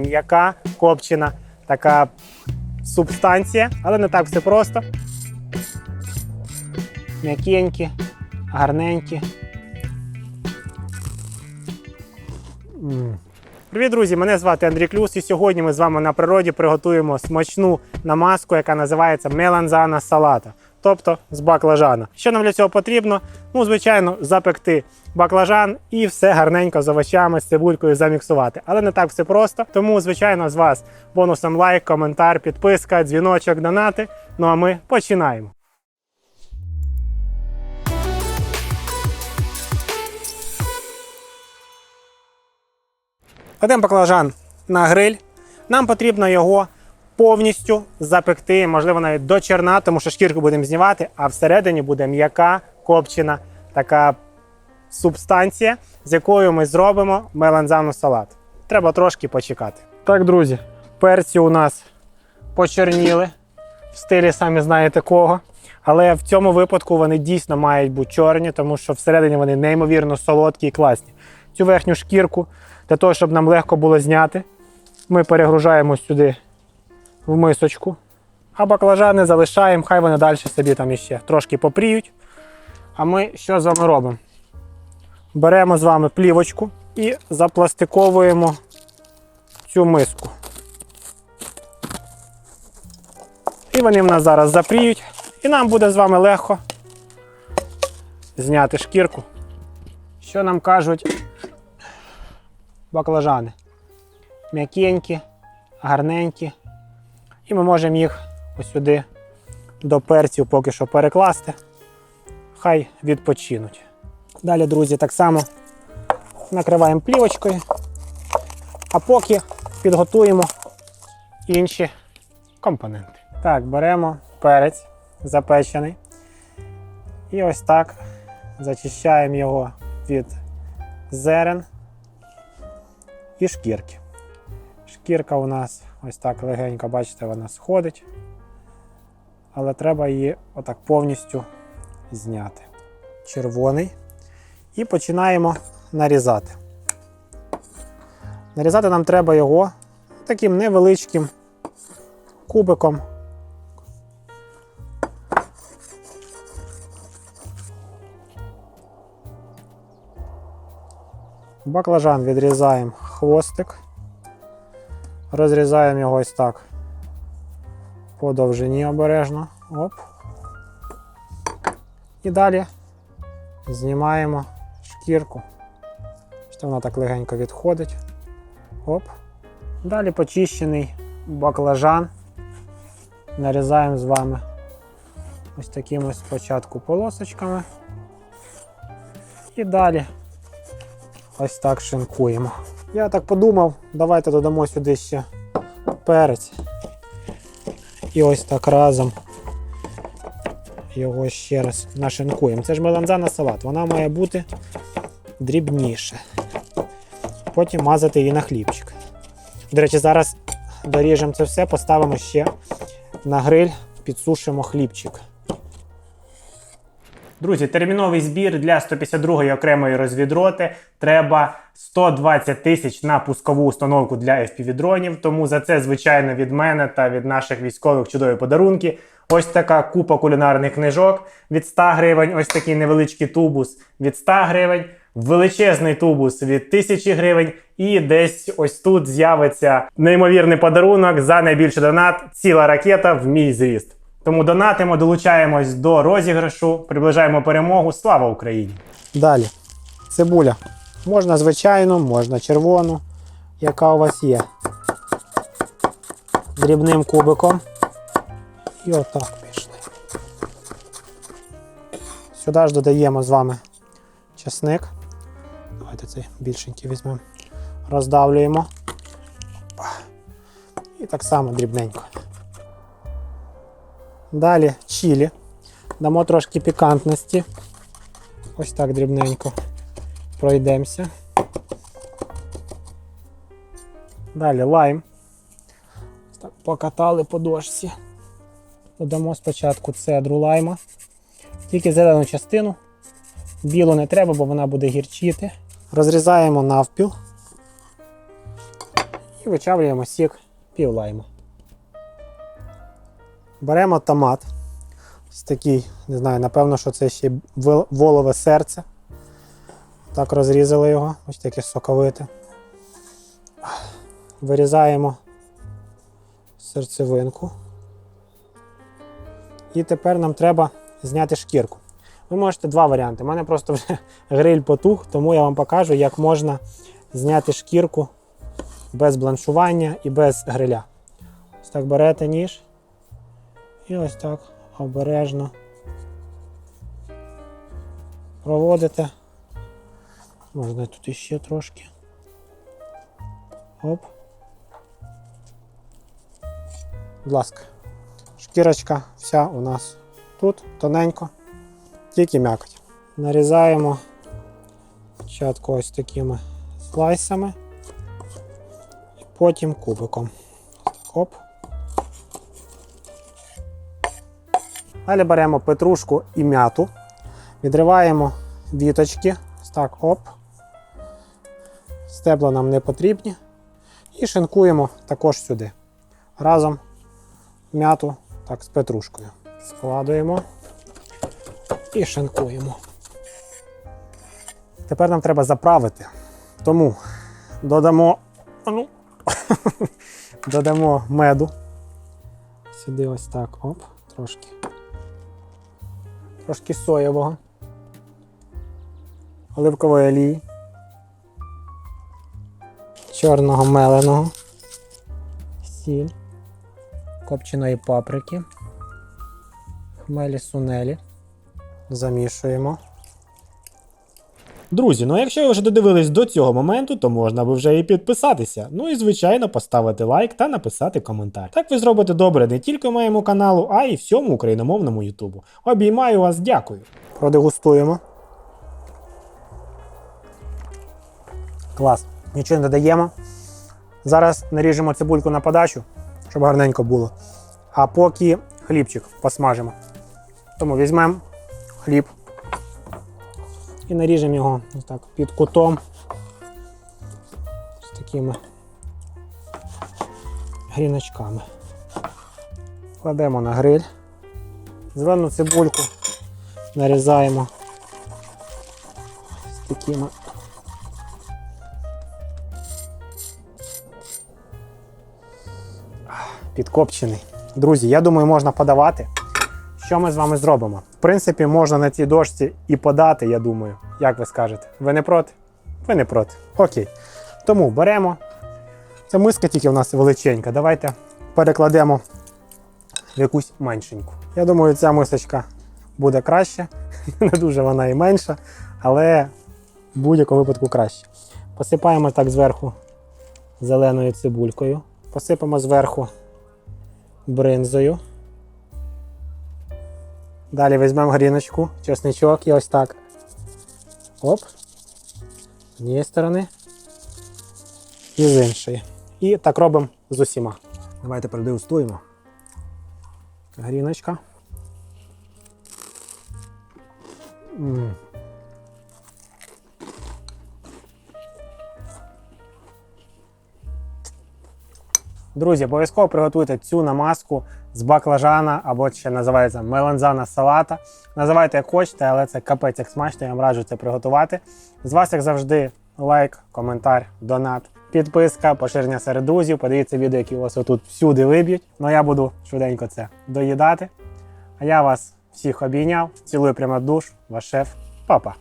м'яка, копчена, така субстанція, але не так все просто. М'якенькі, гарненькі. Привіт, друзі! Мене звати Андрій Клюс, і сьогодні ми з вами на природі приготуємо смачну намазку, яка називається меланзана салата, тобто з баклажана. Що нам для цього потрібно? Ну, звичайно, запекти баклажан і все гарненько з овочами, з цибулькою заміксувати. Але не так все просто. Тому, звичайно, з вас бонусом лайк, коментар, підписка, дзвіночок, донати. Ну а ми починаємо. Кладемо баклажан на гриль. Нам потрібно його повністю запекти, можливо, навіть до черна, тому що шкірку будемо знімати, а всередині буде м'яка, копчена така субстанція, з якою ми зробимо меланзану салат. Треба трошки почекати. Так, друзі, перці у нас почерніли в стилі, самі знаєте кого. Але в цьому випадку вони дійсно мають бути чорні, тому що всередині вони неймовірно солодкі і класні. Цю верхню шкірку для того, щоб нам легко було зняти, ми перегружаємо сюди в мисочку. А баклажани залишаємо, хай вони далі собі там іще трошки попріють. А ми що з вами робимо? Беремо з вами плівочку і запластиковуємо цю миску. І вони в нас зараз запріють, і нам буде з вами легко зняти шкірку. Що нам кажуть баклажани? М'якенькі, гарненькі. І ми можемо їх ось сюди до перців поки що перекласти. Хай відпочинуть. Далі, друзі, так само накриваємо плівочкою, а поки підготуємо інші компоненти. Так, беремо перець запечений. І ось так зачищаємо його від зерен і шкірки. Шкірка у нас ось так легенько, бачите, вона сходить. Але треба її отак повністю зняти. Червоний. І починаємо нарізати. Нарізати нам треба його таким невеличким кубиком. Баклажан відрізаємо хвостик, розрізаємо його ось так по довжині обережно. Оп. І далі знімаємо шкірку. Що вона так легенько відходить. Оп. Далі почищений баклажан. Нарізаємо з вами ось такими спочатку полосочками. І далі ось так шинкуємо. Я так подумав, давайте додамо сюди ще перець. І ось так разом його ще раз нашинкуємо. Це ж меланзана салат, вона має бути дрібніше. Потім мазати її на хлібчик. До речі, зараз доріжемо це все, поставимо ще на гриль, підсушимо хлібчик. Друзі, терміновий збір для 152-ї окремої розвідроти треба 120 тисяч на пускову установку для FPV-дронів. Тому за це, звичайно, від мене та від наших військових чудові подарунки. Ось така купа кулінарних книжок від 100 гривень, ось такий невеличкий тубус від 100 гривень, величезний тубус від 1000 гривень. І десь ось тут з'явиться неймовірний подарунок за найбільший донат ціла ракета в мій зріст. Тому донатимо, долучаємось до розіграшу, приближаємо перемогу. Слава Україні! Далі. Цибуля. Можна звичайну, можна червону, яка у вас є. Дрібним кубиком. І отак пішли. Сюди ж додаємо з вами чесник. Давайте цей більшенький візьмемо. Роздавлюємо. І так само дрібненько. Далі чилі. Дамо трошки пікантності. Ось так дрібненько пройдемося. Далі лайм. Так, покатали по дошці. Додамо спочатку цедру лайма. Тільки зелену частину. Білу не треба, бо вона буде гірчити. Розрізаємо навпіл. І вичавлюємо сік пів лайму. Беремо томат. Ось такий, не знаю, напевно, що це ще волове серце. Так розрізали його, ось таке соковите. Вирізаємо серцевинку. І тепер нам треба зняти шкірку. Ви можете два варіанти. У мене просто вже гриль потух, тому я вам покажу, як можна зняти шкірку без бланшування і без гриля. Ось так берете ніж і ось так обережно проводите. Можна тут іще трошки. Оп. Будь ласка. Шкірочка вся у нас тут тоненько, тільки м'якоть. Нарізаємо спочатку ось такими слайсами потім кубиком. Так, Оп. Далі беремо петрушку і м'яту, відриваємо віточки. Так, оп. Стебла нам не потрібні. І шинкуємо також сюди. Разом м'яту так, з петрушкою. Складуємо і шинкуємо. Тепер нам треба заправити. Тому додамо, ну, додамо меду. Сюди ось так, оп, трошки. Трошки соєвого, оливкової олії, чорного меленого, сіль, копченої паприки, хмелі сунелі. Замішуємо. Друзі, ну якщо ви вже додивились до цього моменту, то можна би вже і підписатися. Ну і звичайно поставити лайк та написати коментар. Так ви зробите добре не тільки моєму каналу, а й всьому україномовному Ютубу. Обіймаю вас, дякую. Продегустуємо. Клас. Нічого не додаємо. Зараз наріжемо цибульку на подачу, щоб гарненько було. А поки хлібчик посмажимо. Тому візьмемо хліб і наріжемо його ось так під кутом. З такими гріночками. Кладемо на гриль. Зелену цибульку нарізаємо з такими. Підкопчений. Друзі, я думаю, можна подавати. Що ми з вами зробимо? В принципі, можна на цій дошці і подати, я думаю. Як ви скажете? Ви не проти? Ви не проти. Окей. Тому беремо. Це миска тільки в нас величенька. Давайте перекладемо в якусь меншеньку. Я думаю, ця мисочка буде краще. Не дуже вона і менша, але в будь-якому випадку краще. Посипаємо так зверху зеленою цибулькою. Посипемо зверху бринзою. Далі візьмемо гріночку, чесничок і ось так. Оп. З однієї сторони. І з іншої. І так робимо з усіма. Давайте продегустуємо. Гріночка. М. Друзі, обов'язково приготуйте цю намазку з баклажана або ще називається меланзана салата. Називайте як хочете, але це капець як смачно, я вам раджу це приготувати. З вас, як завжди, лайк, коментар, донат, підписка, поширення серед друзів. Подивіться відео, які у вас отут всюди виб'ють. Ну я буду швиденько це доїдати. А я вас всіх обійняв, цілую прямо в душ, ваш шеф, папа.